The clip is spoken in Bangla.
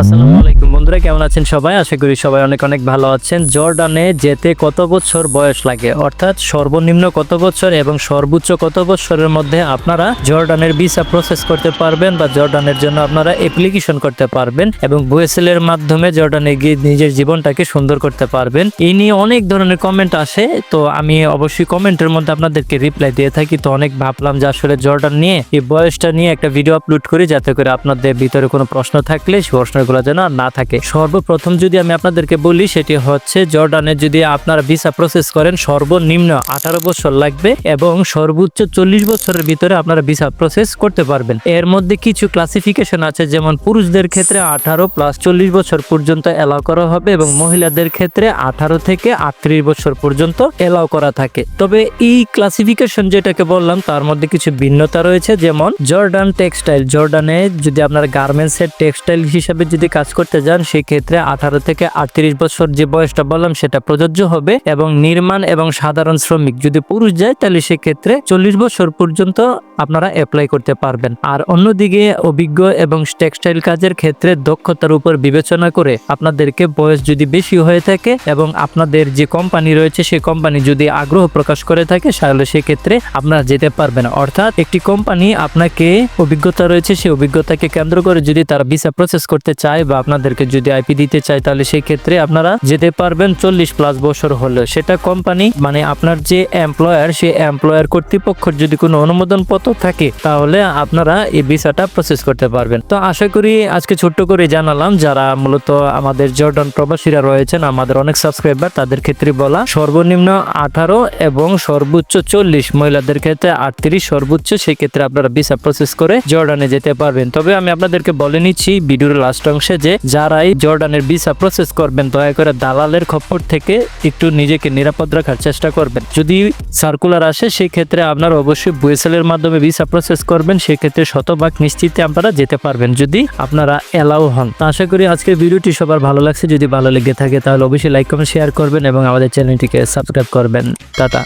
আসসালামু আলাইকুম। বন্ধুরা, কেমন আছেন সবাই? আশা করি সবাই অনেক অনেক ভালো আছেন। জর্ডানে যেতে কত বছর বয়স লাগে? অর্থাৎ সর্বনিম্ন কত বছর এবং সর্বোচ্চ কত বছরের মধ্যে আপনারা জর্ডানের ভিসা প্রসেস করতে পারবেন বা জর্ডানের জন্য আপনারা অ্যাপ্লিকেশন করতে পারবেন এবং বুয়েসেল এর মাধ্যমে জর্ডানে গিয়ে নিজের জীবনটাকে সুন্দর করতে পারবেন? এই নিয়ে অনেক ধরনের কমেন্ট আসে, তো আমি অবশ্যই কমেন্টের মধ্যে আপনাদেরকে রিপ্লাই দিয়ে থাকি। তো অনেক ভাবলাম যে আসলে জর্ডান নিয়ে, এই বয়সটা নিয়ে একটা ভিডিও আপলোড করি, যাতে করে আপনাদের ভিতরে কোনো প্রশ্ন থাকলে সেই প্রশ্নগুলো যেন না থাকে। সর্বপ্রথম যদি আমি আপনাদেরকে বলি, সেটি হচ্ছে জর্ডানে যদি আপনারা ভিসা প্রসেস করেন, সর্বনিম্ন আঠারো বছর লাগবে এবং সর্বোচ্চ চল্লিশ বছরের ভিতরে আপনারা ভিসা প্রসেস করতে পারবেন। এর মধ্যে কিছু ক্লাসিফিকেশন আছে, যেমন পুরুষদের ক্ষেত্রে আঠারো প্লাস চল্লিশ বছর পর্যন্ত এলাও করা হবে এবং মহিলাদের ক্ষেত্রে আঠারো থেকে আটত্রিশ বছর পর্যন্ত এলাও করা থাকে। তবে এই ক্লাসিফিকেশন যেটাকে বললাম, তার মধ্যে কিছু ভিন্নতা রয়েছে, যেমন জর্ডান টেক্সটাইল জর্ডানে যদি আপনার গার্মেন্টস এর টেক্সটাইল হিসাবে যদি কাজ করতে যান, সেক্ষেত্রে আঠারো থেকে আটত্রিশ বছর যে বয়সটা বললাম, সেটা প্রযোজ্য হবে এবং নির্মাণ এবং সাধারণ শ্রমিক যদি পুরুষ যায়, তাহলে সেক্ষেত্রে চল্লিশ বছর পর্যন্ত আপনারা অ্যাপ্লাই করতে পারবেন। আর অন্যদিকে অভিজ্ঞ এবং টেক্সটাইল কাজের ক্ষেত্রে দক্ষতার উপর বিবেচনা করে আপনাদেরকে বয়স যদি বেশি হয়ে থাকে এবং আপনাদের যে কোম্পানি রয়েছে সেই কোম্পানি যদি আগ্রহ প্রকাশ করে থাকে, তাহলে সেক্ষেত্রে আপনারা যেতে পারবেন। অর্থাৎ একটি কোম্পানি আপনাকে অভিজ্ঞতা রয়েছে সেই অভিজ্ঞতাকে কেন্দ্র করে যদি তারা ভিসা প্রসেস করতে চায় বা আপনাদেরকে যদি আইপি দিতে চায়, তাহলে সেই ক্ষেত্রে আপনারা যেতে পারবেন চল্লিশ প্লাস বছর হলেও সেটা কোম্পানি মানে আপনার যে এমপ্লয়ার সেই এমপ্লয়ার কর্তৃপক্ষের যদি কোনো অনুমোদন পত্র থাকে, তাহলে আপনারা এই ভিসাটা প্রসেস করতে পারবেন। তো আশা করি আজকে ছোট্ট করে জানালাম, যারা মূলত আমাদের জর্ডান প্রবাসীরা রয়েছেন, আমাদের অনেক সাবস্ক্রাইবার তাদের ক্ষেত্রে বলা সর্বনিম্ন আঠারো এবং সর্বোচ্চ চল্লিশ। মহিলাদের ক্ষেত্রে আটত্রিশ, সর্বোচ্চ, সেই ক্ষেত্রে আপনারা ভিসা প্রসেস করে জর্ডানে যেতে পারবেন। তবে আমি আপনাদেরকে বলে নিচ্ছি, ভিডিওর লাস্ট অংশে যে যারাই জর্ডানের ভিসা প্রসেস করবেন, দয়া করে দালালের খপ্পর থেকে একটু নিজেকে নিরাপদ রাখার চেষ্টা করবেন। যদি সার্কুলার আসে সেই ক্ষেত্রে আপনারা অবশ্যই বুয়েসেলের মাধ্যমে ভিসা প্রসেস করবেন, সেক্ষেত্রে শতভাগ নিশ্চিতে আপনারা যেতে পারবেন যদি আপনারা এলাও হন। আশা করি আজকের ভিডিওটি সবার ভালো লাগছে। যদি ভালো লেগে থাকে, তাহলে অবশ্যই লাইক, কমেন্ট, শেয়ার করবেন এবং আমাদের চ্যানেলটিকে সাবস্ক্রাইব করবেন। টাটা।